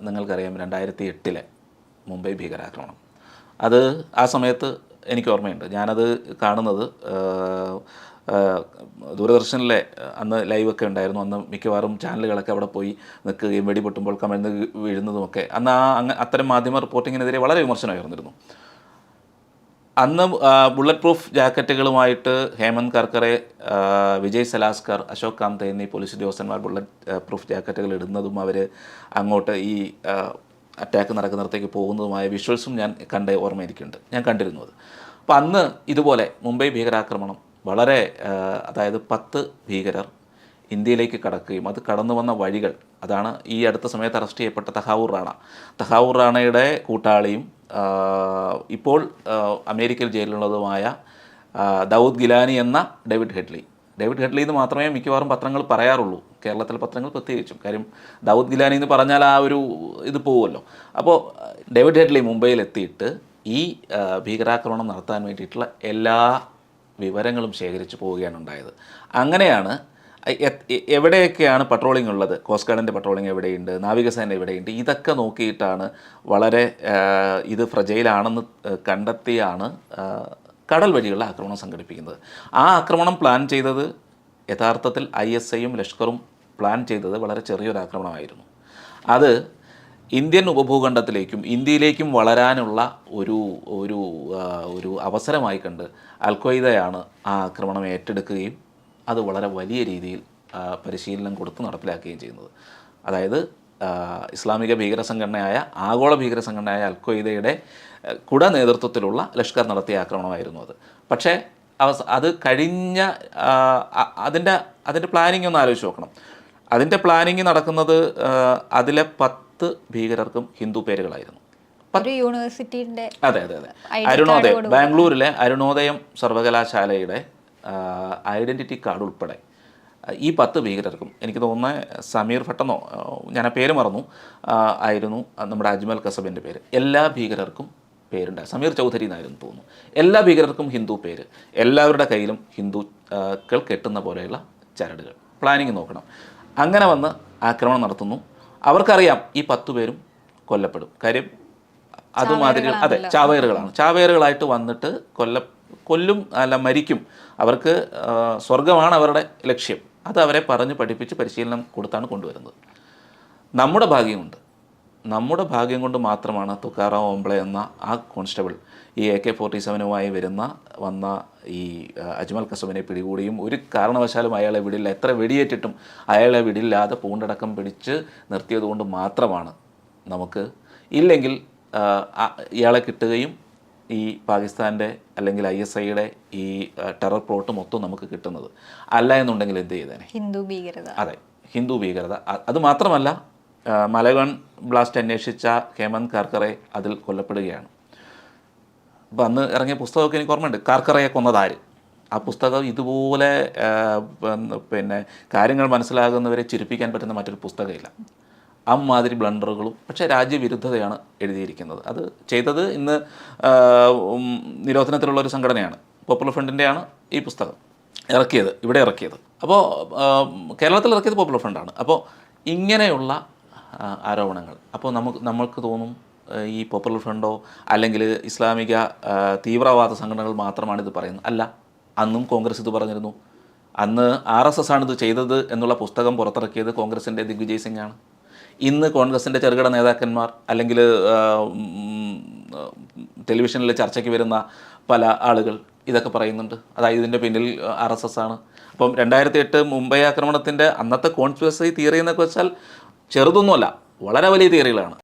നിങ്ങൾക്കറിയാം രണ്ടായിരത്തി എട്ടിലെ മുംബൈ ഭീകരാക്രമണം. അത് ആ സമയത്ത് എനിക്ക് ഓർമ്മയുണ്ട്. ഞാനത് കാണുന്നത് ദൂരദർശനിലെ അന്ന് ലൈവൊക്കെ ഉണ്ടായിരുന്നു. അന്ന് മിക്കവാറും ചാനലുകളൊക്കെ അവിടെ പോയി നിൽക്കുകയും വെടിപൊട്ടുമ്പോൾ കമഴ്ന്ന് വീഴുന്നതുമൊക്കെ. അന്ന് ആ അങ്ങ അത്തരം മാധ്യമ റിപ്പോർട്ടിങ്ങിനെതിരെ വളരെ വിമർശനം ഉയർന്നിരുന്നു. അന്ന് ബുള്ളറ്റ് പ്രൂഫ് ജാക്കറ്റുകളുമായിട്ട് ഹേമന്ത് കർക്കറെ വിജയ് സലാസ്കർ അശോക് കാന്ത് എന്നീ പോലീസ് ഉദ്യോഗസ്ഥന്മാർ ബുള്ളറ്റ് പ്രൂഫ് ജാക്കറ്റുകൾ ഇടുന്നതും അവർ അങ്ങോട്ട് ഈ അറ്റാക്ക് നടക്കുന്നിടത്തേക്ക് പോകുന്നതുമായ വിഷ്വൽസും ഞാൻ കണ്ട ഓർമ്മയിരിക്കുന്നുണ്ട്. ഞാൻ കണ്ടിരുന്നു അത് അപ്പോൾ അന്ന് ഇതുപോലെ മുംബൈ ഭീകരാക്രമണം വളരെ അതായത് പത്ത് ഭീകരർ ഇന്ത്യയിലേക്ക് കടക്കുകയും അത് കടന്നു വന്ന വഴികൾ അതാണ് ഈ അടുത്ത സമയത്ത് അറസ്റ്റ് ചെയ്യപ്പെട്ട തഹാവൂർ റാണ. തഹാവൂർ റാണയുടെ കൂട്ടാളിയും ഇപ്പോൾ അമേരിക്കൻ ജയിലിലുള്ളതുമായ ദൗദ് ഗിലാനി എന്ന ഡേവിഡ് ഹെഡ്ലി. ഡേവിഡ് ഹെഡ്ലി എന്ന് മാത്രമേ മിക്കവാറും പത്രങ്ങൾ പറയാറുള്ളൂ. കേരളത്തിലെ പത്രങ്ങൾ പ്രത്യേകിച്ചും. കാര്യം ദൗദ് ഗിലാനി എന്ന് പറഞ്ഞാൽ ആ ഒരു ഇത് പോവുമല്ലോ. അപ്പോൾ ഡേവിഡ് ഹെഡ്ലി മുംബൈയിൽ എത്തിയിട്ട് ഈ ഭീകരാക്രമണം നടത്താൻ വേണ്ടിയിട്ടുള്ള എല്ലാ വിവരങ്ങളും ശേഖരിച്ചു പോവുകയാണ് ഉണ്ടായത്. അങ്ങനെയാണ് എവിടെയൊക്കെയാണ് പട്രോളിംഗ് ഉള്ളത്? കോസ്റ്റ് ഗാർഡിന്റെ പട്രോളിംഗ് എവിടെയുണ്ട്? നാവികസേന എവിടെയുണ്ട്? ഇതൊക്കെ നോക്കിയിട്ടാണ് വളരെ ഇത് ഫ്രജൈലാണെന്ന് കണ്ടെത്തിയാണ് കടൽ വഴിയുള്ള ആക്രമണം സംഘടിപ്പിക്കുന്നത്. ആ ആക്രമണം പ്ലാൻ ചെയ്തത് യഥാർത്ഥത്തിൽ ഐ എസ് ഐയും ലഷ്കറും പ്ലാൻ ചെയ്തത് വളരെ ചെറിയൊരു ആക്രമണമായിരുന്നു. അത് ഇന്ത്യൻ ഉപഭൂഖണ്ഡത്തിലേക്കും ഇന്ത്യയിലേക്കും വളരാനുള്ള ഒരു ഒരു ഒരു അവസരമായി കണ്ട് അൽഖ്വയ്ദയാണ് ആ ആക്രമണം ഏറ്റെടുക്കുകയും അത് വളരെ വലിയ രീതിയിൽ പരിശീലനം കൊടുത്ത് നടപ്പിലാക്കുകയും ചെയ്യുന്നത്. അതായത് ഇസ്ലാമിക ഭീകര സംഘടനയായ ആഗോള ഭീകര സംഘടനയായ അൽഖ്വയ്ദയുടെ കുട നേതൃത്വത്തിലുള്ള ലഷ്കർ നടത്തിയ ആക്രമണമായിരുന്നു അത്. പക്ഷേ അവസ അത് കഴിഞ്ഞ അതിന്റെ അതിന്റെ പ്ലാനിങ് ഒന്ന് ആലോചിച്ച് നോക്കണം. അതിന്റെ പ്ലാനിങ് നടക്കുന്നത് അതിലെ പത്ത് ഭീകരർക്കും ഹിന്ദു പേരുകളായിരുന്നു. ഒരു യൂണിവേഴ്സിറ്റിയുടെ അതെ അതെ അതെ. അരുണോദയം ബാംഗ്ലൂരിലെ അരുണോദയം സർവകലാശാലയുടെ ഐഡന്റിറ്റി കാർഡ് ഉൾപ്പെടെ. ഈ പത്ത് ഭീകരർക്കും എനിക്ക് തോന്നുന്ന സമീർ ഭട്ടെന്നോ ഞാൻ ആ പേര് മറന്നു. ആയിരുന്നു നമ്മുടെ അജ്മൽ കസബിന്റെ പേര്. എല്ലാ ഭീകരർക്കും പേരുണ്ട്. സമീർ ചൗധരി എന്നായിരുന്നു തോന്നുന്നു. എല്ലാ ഭീകരർക്കും ഹിന്ദു പേര്. എല്ലാവരുടെ കയ്യിലും ഹിന്ദുക്കൾ കെട്ടുന്ന പോലെയുള്ള ചരടുകൾ. പ്ലാനിങ് നോക്കണം. അങ്ങനെ വന്ന് ആക്രമണം നടത്തുന്നു. അവർക്കറിയാം ഈ പത്തു പേരും കൊല്ലപ്പെടും. കാര്യം അതുമാതിരി അതെ ചാവേറുകളാണ്. ചാവേറുകളായിട്ട് വന്നിട്ട് കൊല്ല കൊല്ലും അല്ല മരിക്കും. അവർക്ക് സ്വർഗമാണ് അവരുടെ ലക്ഷ്യം. അത് അവരെ പറഞ്ഞ് പഠിപ്പിച്ച് പരിശീലനം കൊടുത്താണ് കൊണ്ടുവരുന്നത്. നമ്മുടെ ഭാഗ്യമുണ്ട് നമ്മുടെ ഭാഗ്യം കൊണ്ട് മാത്രമാണ് തുക്കാറാം ഓംബ്ലെ എന്ന ആ കോൺസ്റ്റബിൾ ഈ എ കെ ഫോർട്ടി സെവനുമായി വരുന്ന വന്ന ഈ അജ്മൽ കസബിനെ പിടികൂടിയും ഒരു കാരണവശാലും അയാളെ വിടില്ല. എത്ര വെടിയേറ്റിട്ടും അയാളെ വിടില്ലാതെ പൂണ്ടടക്കം പിടിച്ച് നിർത്തിയതുകൊണ്ട് മാത്രമാണ് നമുക്ക് ഇല്ലെങ്കിൽ ഇയാളെ കിട്ടുകയും ഈ പാകിസ്ഥാന്റെ അല്ലെങ്കിൽ ഐ എസ് ഐയുടെ ഈ ടെറർ പ്ലോട്ട് മൊത്തം നമുക്ക് കിട്ടുന്നത്. അല്ല എന്നുണ്ടെങ്കിൽ എന്ത് ചെയ്തേനെ? ഹിന്ദു ഭീകരത. അതെ ഹിന്ദു ഭീകരത. അത് മാത്രമല്ല മലകൺ മലഗൺ ബ്ലാസ്റ്റ് അന്വേഷിച്ച ഹേമന്ത് കാർക്കറെ അതിൽ കൊല്ലപ്പെടുകയാണ്. അപ്പം അന്ന് ഇറങ്ങിയ പുസ്തകമൊക്കെ എനിക്ക് ഓർമ്മയുണ്ട്. കാർക്കറയെ കൊന്നതാര് ആ പുസ്തകം ഇതുപോലെ പിന്നെ കാര്യങ്ങൾ മനസ്സിലാകുന്നവരെ ചിരിപ്പിക്കാൻ പറ്റുന്ന മറ്റൊരു പുസ്തകമില്ല. അമ്മാതിരി ബ്ലണ്ടറുകളും പക്ഷേ രാജ്യവിരുദ്ധതയാണ് എഴുതിയിരിക്കുന്നത്. അത് ചെയ്തത് ഇന്ന് നിരോധനത്തിലുള്ള ഒരു സംഘടനയാണ്. പോപ്പുലർ ഫ്രണ്ടിന്റെയാണ് ഈ പുസ്തകം. ഇറക്കിയത് ഇവിടെ ഇറക്കിയത്. അപ്പോൾ കേരളത്തിൽ ഇറക്കിയത് പോപ്പുലർ ഫ്രണ്ടാണ് അപ്പോൾ ഇങ്ങനെയുള്ള ആരോപണങ്ങൾ. അപ്പോൾ നമുക്ക് നമ്മൾക്ക് തോന്നും ഈ പോപ്പുലർ ഫ്രണ്ടോ അല്ലെങ്കിൽ ഇസ്ലാമിക തീവ്രവാദ സംഘടനകൾ മാത്രമാണ് ഇത് പറയുന്നത്. അല്ല അന്നും കോൺഗ്രസ് ഇത് പറഞ്ഞിരുന്നു. അന്ന് ആർ എസ് എസ് ആണ് ഇത് ചെയ്തത് എന്നുള്ള പുസ്തകം പുറത്തിറക്കിയത് കോൺഗ്രസിന്റെ ദിഗ്വിജയ് സിംഗ് ആണ്. ഇന്ന് കോൺഗ്രസിന്റെ ചെറുകിട നേതാക്കന്മാർ അല്ലെങ്കിൽ ടെലിവിഷനിൽ ചർച്ചയ്ക്ക് വരുന്ന പല ആളുകൾ ഇതൊക്കെ പറയുന്നുണ്ട്. അതായത് ഇതിന്റെ പിന്നിൽ ആർ എസ് എസ് ആണ്. അപ്പം രണ്ടായിരത്തി എട്ട് മുംബൈ ആക്രമണത്തിന്റെ അന്നത്തെ കോൺസ്പിറസി തിയറി എന്നൊക്കെ വെച്ചാൽ ചെറുതൊന്നുമല്ല വളരെ വലിയ തിയറികളാണ്.